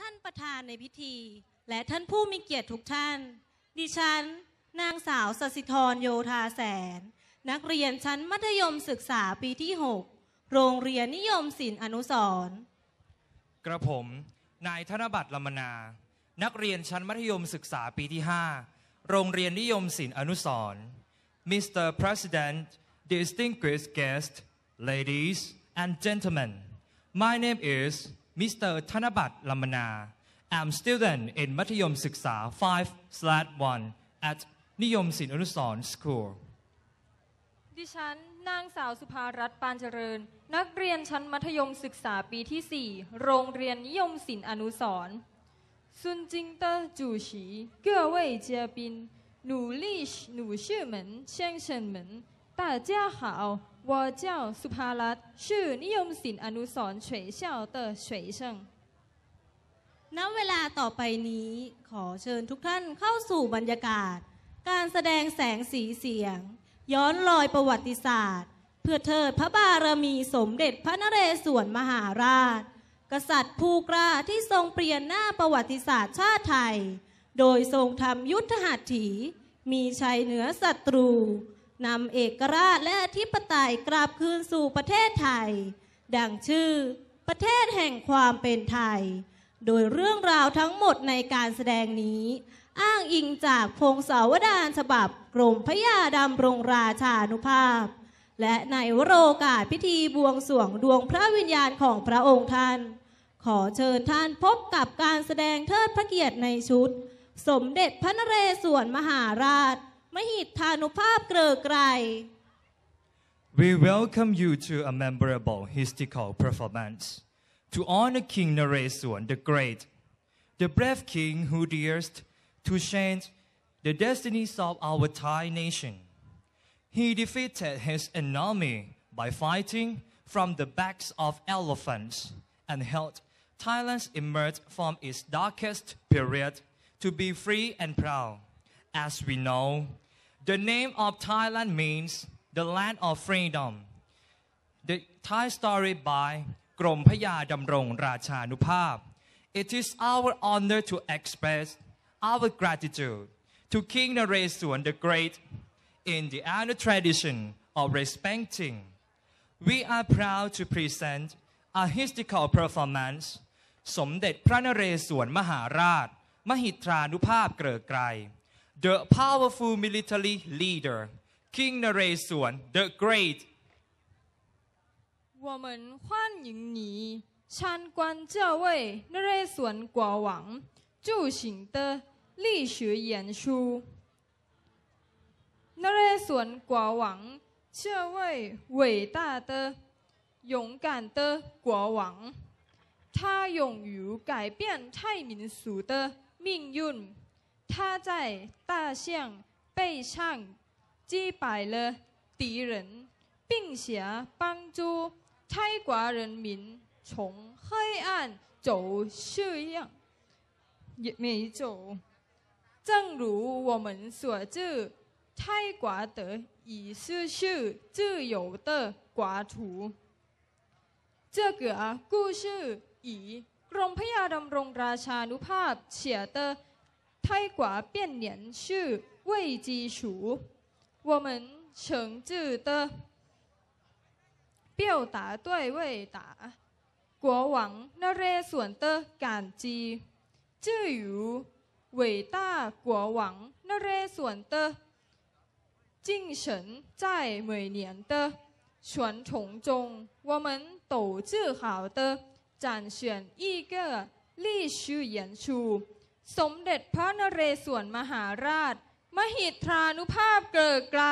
ท่านประธานในพิธี และท่านผู้มีเกียรติทุกท่าน ดิฉัน นางสาวสสิธรโยธาแสน นักเรียนชั้นมัธยมศึกษาปีที่ 6 โรงเรียนนิยมศิลป์อนุสรณ์กระผม นายธนบัตรลมนา นักเรียนชั้นมัธยมศึกษาปีที่ 5 โรงเรียนนิยมศิลป์อนุสรณ์ Mr. President distinguished guests ladies and gentlemen my name is Mr. ธนบัตรลำมนา I'm student in มัธยมศึกษา 5/1 at นิยมศิลป์อนุสรณ์ School ดิฉัน นางสาวสุภารัตน์ปานเจริญ นักเรียนชั้นมัธยมศึกษาปีที่ 4 โรงเรียนนิยมศิลป์อนุสรณ์尊敬的主席、各位嘉宾、努力女士们、先生们，大家好， วอเจ้าสุภารัตน์ชื่อนิยมสินอนุสรเฉยเช่าเตเฉยเชิงณเวลาต่อไปนี้ขอเชิญทุกท่านเข้าสู่บรรยากาศ การแสดงแสงสีเสียง ย้อนรอยประวัติศาสตร์ เพื่อเทิดพระบารมีสมเด็จพระนเรศวรมหาราช กษัตริย์ภูกล้าที่ทรงเปลี่ยนหน้าประวัติศาสตร์ชาติไทย โดยทรงทำยุทธหัตถี มีชัยเหนือศัตรู นำเอกราชและอธิปไตยกลับคืนสู่ประเทศไทย ดังชื่อประเทศแห่งความเป็นไทย โดยเรื่องราวทั้งหมดในการแสดงนี้ อ้างอิงจากพงศาวดารฉบับกรมพระยาดำรงราชานุภาพ และในวโรกาสพิธีบวงสรวงดวงพระวิญญาณของพระองค์ท่าน ขอเชิญท่านพบกับการแสดงเทิดพระเกียรติในชุด สมเด็จพระนเรศวรมหาราช มหิทธานุภาพเกริกไกร We welcome you to a memorable historical performance to honor King Naresuan the Great, the brave king who dares to change the destinies of our Thai nation. He defeated his enemy by fighting from the backs of elephants and helped Thailand emerge from its darkest period to be free and proud. As we know, the name of Thailand means the land of freedom. The Thai story by Krom Damrong It is our honor to express our gratitude to King Naresuan the Great in the annual tradition of respecting. We are proud to present a historical performance สมเด็จพระนเรศวรมหาราช มหิตรานุภาพเกริกไกร The powerful military leader King Naresuan the Great 我们欢迎你参观这位那瑞损国王著行的历史演出。那瑞损国王这位伟大的、勇敢的国王，他勇于改变泰民族的命运。他在大象背上击败了敌人，并且帮助泰国人民从黑暗走向阳美走。正如我们所知，泰国的已失去自由的国土。这个故事以กรมพระยาดำรงราชานุภาพ写的 泰国变脸是未基础，我们诚挚的表达对伟大国王那瑞损的感激。至于伟大国王那瑞损的精神，在每年的传统中，我们都自豪的展现一个历史演出。 สมเด็จพระนเรศวรมหาราช มหิทรานุภาพเกิดไกร